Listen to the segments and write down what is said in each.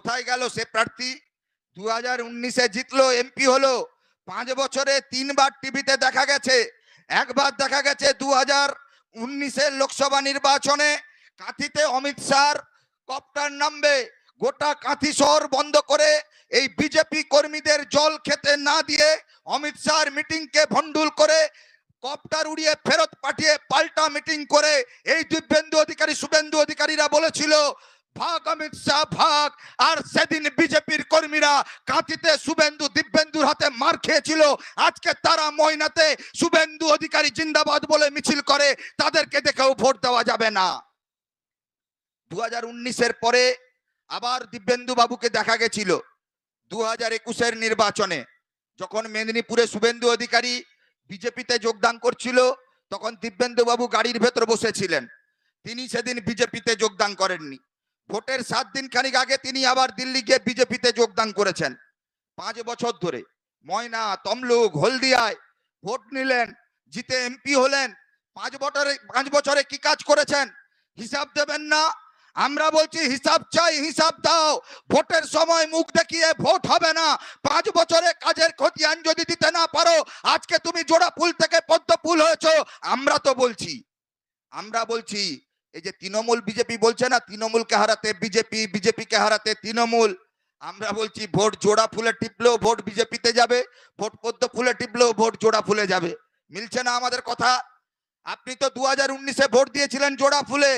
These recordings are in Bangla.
কোথায় গেল সে প্রার্থী? দু হাজার উনিশে জিতলো এমপি হলো। পাঁচ বছরে তিনবার টিভিতে দেখা গেছে। একবার দেখা গেছে দু হাজার উনিশের লোকসভা নির্বাচনে। কাঁথিতে অমিত শাহ কপ্টার নামবে। গোটা কাঁথি শহর বন্ধ করে এই বিজেপি কর্মীদের জল খেতে না দিয়ে অমিত শাহর মিটিংকে ভণ্ডুল করে কপ্টার উড়িয়ে ফেরত পাঠিয়ে পাল্টা মিটিং করে এই দিব্যেন্দু অধিকারী, শুভেন্দু অধিকারীরা বলেছিল ভাগ, অমিত শাহ ভাগ। আর সেদিন বিজেপির কর্মীরা কাঁথিতে শুভেন্দু দিব্যেন্দুর হাতে মার খেয়েছিল। আজকে তারা ময়নাতে শুভেন্দু অধিকারী জিন্দাবাদ বলে মিছিল করে। তাদেরকে দেখেও ভোট দেওয়া যাবে না। দু হাজার উনিশের পরে আবার দিব্যেন্দু বাবুকে দেখা গেছিল দু হাজার একুশের নির্বাচনে। যখন মেদিনীপুরে শুভেন্দু অধিকারী বিজেপিতে যোগদান করছিল, তখন দিব্যেন্দু বাবু গাড়ির ভেতর বসেছিলেন। তিনি সেদিন বিজেপিতে যোগদান করেননি। ভোটের সাত দিন খানিক আগে তিনি আবার দিল্লি গিয়ে বিজেপিতে যোগদান করেছেন। পাঁচ বছর ধরে ময়না, তমলুক, হলদিয়ায় ভোট নিলেন, জিতে এমপি হলেন, পাঁচ বছরে পাঁচ বছরে কি কাজ করেছেন? হিসাব দেবেন না। আমরা বলছি, হিসাব চাই, হিসাব দাও। ভোটের সময় মুখ দেখিয়ে ভোট হবে না। পাঁচ বছরে কাজের খতিয়ান যদি দিতে না পারো, আজকে তুমি জোড়া ফুল থেকে পদ্ম ফুল হয়েছো। আমরা তো বলছি, আমরা বলছি এই যে তৃণমূল বিজেপি বলছে না, তৃণমূলকে হারাতে বিজেপি, বিজেপিকে হারাতে তৃণমূল। আমরা বলছি ভোট জোড়া ফুলে টিপলেও ভোট বিজেপিতে যাবে, ভোট পদ্ম ফুলে টিপলেও ভোট জোড়া ফুলে যাবে। মিলছে না আমাদের কথা? আপনি তো দু হাজার উনিশে ভোট দিয়েছিলেন জোড়া ফুলে,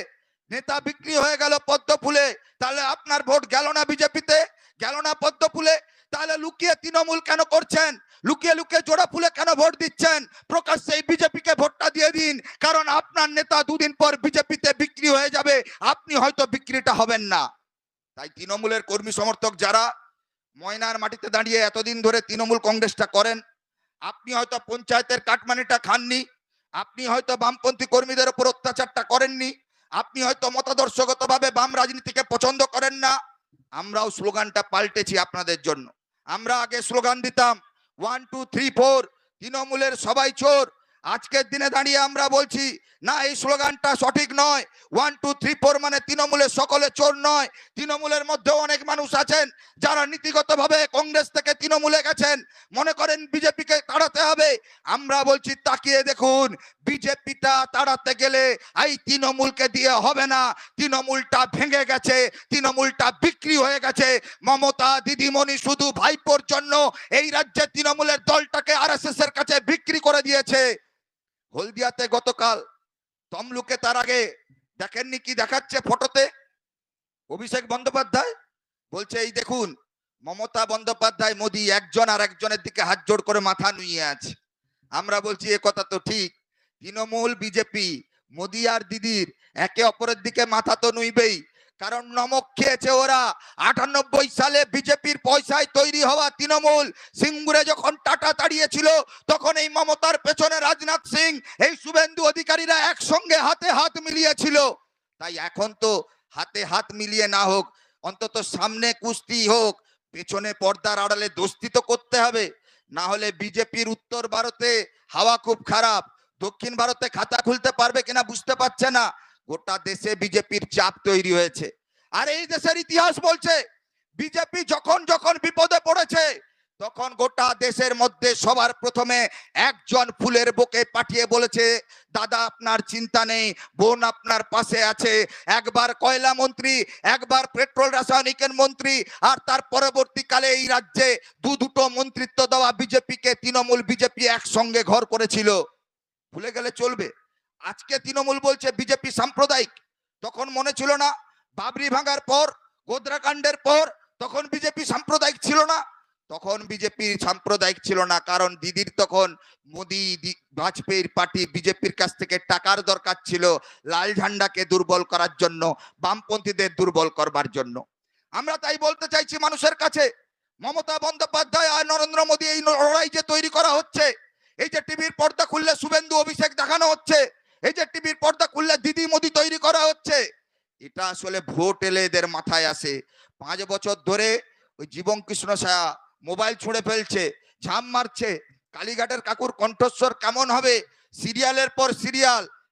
নেতা বিক্রি হয়ে গেল পদ্ম ফুলে, তাহলে আপনার ভোট গেল না বিজেপিতে? গেল না পদ্ম ফুলে? তাহলে লুকিয়ে তৃণমূল কেন করছেন? লুকিয়ে লুকিয়ে জোড়া ফুলে কেন ভোট দিচ্ছেন? প্রকাশ্যে বিজেপিকে ভোটটা দিয়ে দিন, কারণ আপনার নেতা দুদিন পর বিজেপিতে বিক্রি হয়ে যাবে আপনি হয়তো বিক্রিটা হবেন না। তাই তৃণমূলের কর্মী সমর্থক যারা ময়নার মাটিতে দাঁড়িয়ে এতদিন ধরে তৃণমূল কংগ্রেসটা করেন, আপনি হয়তো পঞ্চায়েতের কাটমানিটা খাননি, আপনি হয়তো বামপন্থী কর্মীদের উপর অত্যাচারটা করেননি, আপনি হয়তো মতাদর্শগতভাবে বাম রাজনীতিকে পছন্দ করেন না। আমরাও স্লোগানটা পাল্টেছি আপনাদের জন্য। আমরা আগে স্লোগান দিতাম ওয়ান টু থ্রি ফোর তৃণমূলের সবাই চোর আজকের দিনে দাঁড়িয়ে আমরা বলছি, না, এই স্লোগানটা সঠিক নয়। ওয়ান টু থ্রি ফোর মানে তৃণমূলের সকলে চোর নয়। তৃণমূলের মধ্যেও অনেক মানুষ আছেন যারা নীতিগতভাবে কংগ্রেস থেকে তৃণমূলে গেছেন। মনে করেন বিজেপিকে তাড়াতে হবে। আমরা বলছি, তাকিয়ে দেখুন, বিজেপিটা তাড়াতে গেলে এই তৃণমূলকে দিয়ে হবে না। তৃণমূলটা ভেঙে গেছে, তৃণমূলটা বিক্রি হয়ে গেছে। মমতা, দিদিমণি শুধু ভাইপোর জন্য এই রাজ্যে তৃণমূলের দলটাকে আর এর কাছে বিক্রি করে দিয়েছে। হলদিয়াতে গতকাল তমলুকে তার আগে দেখেননি কি দেখাচ্ছে ফটোতে? অভিষেক বন্দ্যোপাধ্যায়? বলছে, এই দেখুন, মমতা বন্দ্যোপাধ্যায়, মোদি একজন আর একজনের দিকে হাত জোড় করে মাথা নুয়ে আছে। আমরা বলছি, এ কথা তো ঠিক। তৃণমূল, বিজেপি, মোদি আর দিদির একে অপরের দিকে মাথা তো নুইবেই। কারণ নমক খেয়েছে ওরা। আটানব্বই সালে বিজেপির পয়সায় তৈরি হওয়া তৃণমূল সিঙ্গুরে যখন টাটা তাড়িয়েছিল, তখন এই মমতার পেছনে রাজনাথ সিং, এই শুভেন্দু অধিকারীরা একসঙ্গে হাতে হাত মিলিয়েছিল। তাই এখন তো হাতে হাত মিলিয়ে না হোক, অন্তত সামনে কুস্তি হোক, পেছনে পর্দার আড়ালে দোস্তি তো করতে হবে। না হলে বিজেপির উত্তর ভারতে হাওয়া খুব খারাপ, দক্ষিণ ভারতে খাতা খুলতে পারবে কিনা বুঝতে পারছে না। গোটা দেশে বিজেপির চাপ তৈরি হয়েছে। আর এই দেশের ইতিহাস বলছে, বিজেপি যখন যখন বিপদে পড়েছে, তখন গোটা দেশের মধ্যে সবার প্রথমে একজন ফুলের বুকে পাঠিয়ে বলেছে, দাদা, আপনার চিন্তা নেই, বোন আপনার পাশে আছে। একবার কয়লা মন্ত্রী, একবার পেট্রোল রাসায়নিকের মন্ত্রী, আর তার পরবর্তীকালে এই রাজ্যে দু দুটো মন্ত্রিত্ব দেওয়া বিজেপিকে, তৃণমূল বিজেপি একসঙ্গে ঘর করেছিল। ভুলে গেলে চলবে। আজকে তৃণমূল বলছে বিজেপি সাম্প্রদায়িক। তখন মনে ছিল না, বাবরি ভাঙার পর গোদ্রাকাণ্ডের পর তখন বিজেপি সাম্প্রদায়িক ছিল না। তখন বিজেপি সাম্প্রদায়িক ছিল না, কারণ দিদির তখন মোদি বাজপেয়ীর পার্টি বিজেপির কাছ থেকে টাকার দরকার ছিল লাল ঝান্ডাকে দুর্বল করার জন্য, বামপন্থীদের দুর্বল করবার জন্য। আমরা তাই বলতে চাইছি মানুষের কাছে, মমতা বন্দ্যোপাধ্যায় আর নরেন্দ্র মোদী এই লড়াই যে তৈরি করা হচ্ছে, এই যে টিভির পর্দা খুললে শুভেন্দু অভিষেক দেখানো হচ্ছে এই যে টিভির পর্দা খুললে দিদি মোদি তৈরি করা হচ্ছে। এটা আসলে ভোট এলে এদের মাথায় আসে। পাঁচ বছর ধরে ওই জীবন কৃষ্ণ সায়া মোবাইল ছুঁড়ে ফেলছে ঝাম মারছে। কালীঘাটের কাকুর কণ্ঠস্বর কেমন হবে? সিরিয়ালের পর সিরিয়াল।